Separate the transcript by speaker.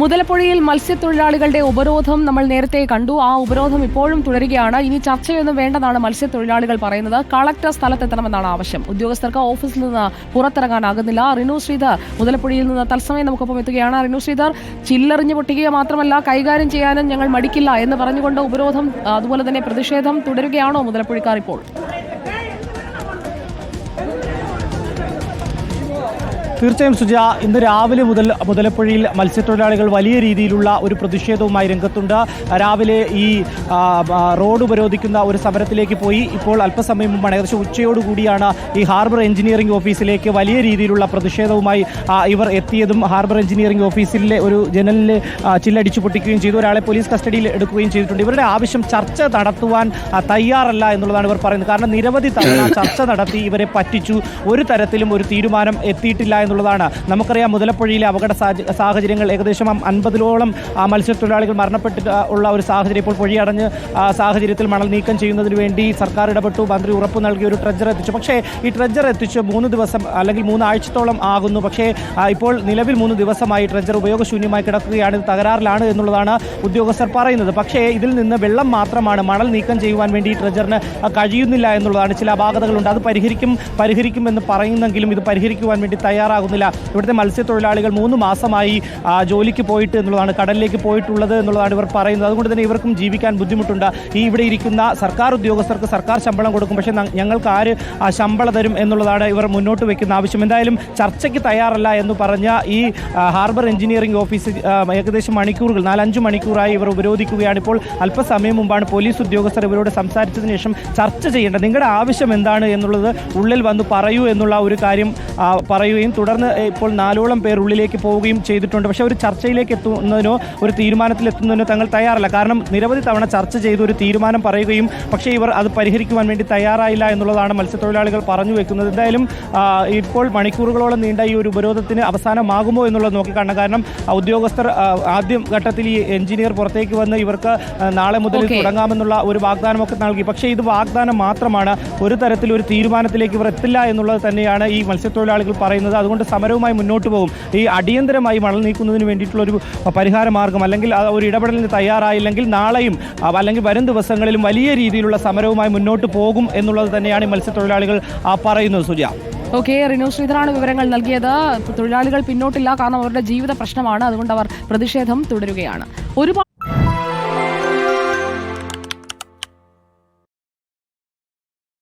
Speaker 1: മുതലപ്പുഴയിൽ മത്സ്യത്തൊഴിലാളികളുടെ ഉപരോധം നമ്മൾ നേരത്തെ കണ്ടു. ആ ഉപരോധം ഇപ്പോഴും തുടരുകയാണ്. ഇനി ചർച്ചയൊന്നും വേണ്ടെന്നാണ് മത്സ്യത്തൊഴിലാളികൾ പറയുന്നത്. കളക്ടർ സ്ഥലത്തെത്തണമെന്നാണ് ആവശ്യം. ഉദ്യോഗസ്ഥർക്ക് ഓഫീസിൽ നിന്ന് പുറത്തിറങ്ങാനാകുന്നില്ല. റിനു ശ്രീധർ മുതലപ്പുഴയിൽ നിന്ന് തത്സമയം നമുക്കൊപ്പം എത്തുകയാണ്. റിനു ശ്രീധർ ചില്ലറിഞ്ഞ് പൊട്ടിക്കുക മാത്രമല്ല കൈകാര്യം ചെയ്യാനും ഞങ്ങൾ മടിക്കില്ല എന്ന് പറഞ്ഞുകൊണ്ട് ഉപരോധം അതുപോലെ തന്നെ പ്രതിഷേധം തുടരുകയാണോ മുതലപ്പുഴക്കാർ ഇപ്പോൾ?
Speaker 2: തീർച്ചയായും സുജ ഇന്ന് രാവിലെ മുതൽ മുതലപ്പുഴയിൽ മത്സ്യത്തൊഴിലാളികൾ വലിയ രീതിയിലുള്ള ഒരു പ്രതിഷേധവുമായി രംഗത്തുണ്ട്. രാവിലെ ഈ റോഡ് ഉപരോധിക്കുന്ന ഒരു സമരത്തിലേക്ക് പോയി. ഇപ്പോൾ അല്പസമയം മുമ്പാണ് ഏകദേശം ഉച്ചയോടുകൂടിയാണ് ഈ ഹാർബർ എഞ്ചിനീയറിംഗ് ഓഫീസിലേക്ക് വലിയ രീതിയിലുള്ള പ്രതിഷേധവുമായി ഇവർ എത്തിയതും ഹാർബർ എഞ്ചിനീയറിംഗ് ഓഫീസിലെ ഒരു ജനലിൽ ചില്ലടിച്ചു പൊട്ടിക്കുകയും ചെയ്തു. ഒരാളെ പോലീസ് കസ്റ്റഡിയിൽ എടുക്കുകയും ചെയ്തിട്ടുണ്ട്. ഇവരുടെ ആവശ്യം ചർച്ച നടത്തുവാൻ തയ്യാറല്ല എന്നുള്ളതാണ് ഇവർ പറയുന്നത്. കാരണം നിരവധി തവണ ചർച്ച നടത്തി ഇവരെ പറ്റിച്ചു. ഒരു തരത്തിലും ഒരു തീരുമാനം എത്തിയിട്ടില്ല എന്നുള്ളതാണ്. നമുക്കറിയാം മുതലപ്പുഴയിലെ അപകട സാഹച- സാഹചര്യങ്ങൾ ഏകദേശം അൻപതിലോളം മത്സ്യത്തൊഴിലാളികൾ മരണപ്പെട്ടിട്ട് ഉള്ള ഒരു സാഹചര്യം ഇപ്പോൾ പൊഴിയടഞ്ഞ് സാഹചര്യത്തിൽ മണൽ നീക്കം ചെയ്യുന്നതിന് വേണ്ടി സർക്കാർ ഇടപെട്ടു. മന്ത്രി ഉറപ്പ് നൽകിയ ഒരു ട്രെജർ എത്തിച്ചു. പക്ഷേ ഈ ട്രെജർ എത്തിച്ച് മൂന്ന് ദിവസം അല്ലെങ്കിൽ മൂന്നാഴ്ചത്തോളം ആകുന്നു. പക്ഷേ ഇപ്പോൾ നിലവിൽ മൂന്ന് ദിവസമായി ട്രെജർ ഉപയോഗശൂന്യമായി കിടക്കുകയാണ്. ഇത് തകരാറിലാണ് എന്നുള്ളതാണ് ഉദ്യോഗസ്ഥർ പറയുന്നത്. പക്ഷേ ഇതിൽ നിന്ന് വെള്ളം മാത്രമാണ് മണൽ നീക്കം ചെയ്യുവാൻ വേണ്ടി ഈ ട്രെജറിന് കഴിയുന്നില്ല എന്നുള്ളതാണ്. ചില അപാകതകളുണ്ട്. അത് പരിഹരിക്കും പരിഹരിക്കുമെന്ന് പറയുന്നെങ്കിലും ഇത് പരിഹരിക്കുവാൻ വേണ്ടി തയ്യാറാകുന്നില്ല. ഇവിടുത്തെ മത്സ്യത്തൊഴിലാളികൾ മൂന്ന് മാസമായി ജോലിക്ക് പോയിട്ട് എന്നുള്ളതാണ് കടലിലേക്ക് പോയിട്ടുള്ളത് എന്നുള്ളതാണ് ഇവർ പറയുന്നത്. അതുകൊണ്ട് തന്നെ ഇവർക്കും ജീവിക്കാൻ ബുദ്ധിമുട്ടുണ്ട്. ഈ ഇവിടെ ഇരിക്കുന്ന സർക്കാർ ഉദ്യോഗസ്ഥർക്ക് സർക്കാർ ശമ്പളം കൊടുക്കും. പക്ഷേ ഞങ്ങൾക്ക് ആര് ശമ്പളം തരും എന്നുള്ളതാണ് ഇവർ മുന്നോട്ട് വയ്ക്കുന്ന ആവശ്യം. എന്തായാലും ചർച്ചയ്ക്ക് തയ്യാറല്ല എന്ന് പറഞ്ഞ ഈ ഹാർബർ എഞ്ചിനീയറിംഗ് ഓഫീസ് ഏകദേശം മണിക്കൂറുകൾ നാലഞ്ച് മണിക്കൂറായി ഇവർ ഉപരോധിക്കുകയാണ്. ഇപ്പോൾ അല്പസമയം മുമ്പാണ് പോലീസ് ഉദ്യോഗസ്ഥർ ഇവരോട് സംസാരിച്ചതിന് ശേഷം ചർച്ച ചെയ്യേണ്ടത്. നിങ്ങളുടെ ആവശ്യം എന്താണ് എന്നുള്ളത് ഉള്ളിൽ വന്ന് പറയൂ എന്നുള്ള ഒരു കാര്യം പറയുകയും തുടർന്ന് ഇപ്പോൾ നാലോളം പേർ ഉള്ളിലേക്ക് പോവുകയും ചെയ്തിട്ടുണ്ട്. പക്ഷേ ഒരു ചർച്ചയിലേക്ക് എത്തുന്നതിനോ ഒരു തീരുമാനത്തിൽ എത്തുന്നതിനോ തങ്ങൾ തയ്യാറല്ല. കാരണം നിരവധി തവണ ചർച്ച ചെയ്ത് ഒരു തീരുമാനം പറയുകയും പക്ഷേ ഇവർ അത് പരിഹരിക്കുവാൻ വേണ്ടി തയ്യാറായില്ല എന്നുള്ളതാണ് മത്സ്യത്തൊഴിലാളികൾ പറഞ്ഞു വെക്കുന്നത്. എന്തായാലും ഇപ്പോൾ മണിക്കൂറുകളോളം നീണ്ട ഈ ഒരു ഉപരോധത്തിന് അവസാനമാകുമോ എന്നുള്ളത് നോക്കിക്കാണണം കാരണം ഉദ്യോഗസ്ഥർ ആദ്യം ഘട്ടത്തിൽ ഈ എഞ്ചിനീയർ പുറത്തേക്ക് വന്ന് ഇവർക്ക് നാളെ മുതൽ തുടങ്ങാമെന്നുള്ള ഒരു വാഗ്ദാനമൊക്കെ നൽകി. പക്ഷേ ഇത് വാഗ്ദാനം മാത്രമാണ്. ഒരു തരത്തിൽ ഒരു തീരുമാനത്തിലേക്ക് ഇവർ എത്തില്ല എന്നുള്ളത് തന്നെയാണ് ഈ മത്സ്യത്തൊഴിലാളികൾ പറയുന്നത്. അതുകൊണ്ട് സമരവുമായി മുന്നോട്ട് പോകും. ഈ അടിയന്തരമായി മണൽ നീക്കുന്നതിന് വേണ്ടിയിട്ടുള്ള ഒരു പരിഹാര മാർഗം അല്ലെങ്കിൽ ഒരു ഇടപെടലിന് തയ്യാറായില്ലെങ്കിൽ നാളെയും അല്ലെങ്കിൽ വരും ദിവസങ്ങളിലും വലിയ രീതിയിലുള്ള സമരവുമായി മുന്നോട്ട് പോകും എന്നുള്ളത് തന്നെയാണ് ഈ മത്സ്യത്തൊഴിലാളികൾ പറയുന്നത്. സുജ.
Speaker 1: ഓക്കെ റിനു ശ്രീധരാണ് വിവരങ്ങൾ നൽകിയത്. തൊഴിലാളികൾ പിന്നോട്ടില്ല കാരണം അവരുടെ ജീവിത പ്രശ്നമാണ്. അതുകൊണ്ട് അവർ പ്രതിഷേധം തുടരുകയാണ്. ഒരുപാട്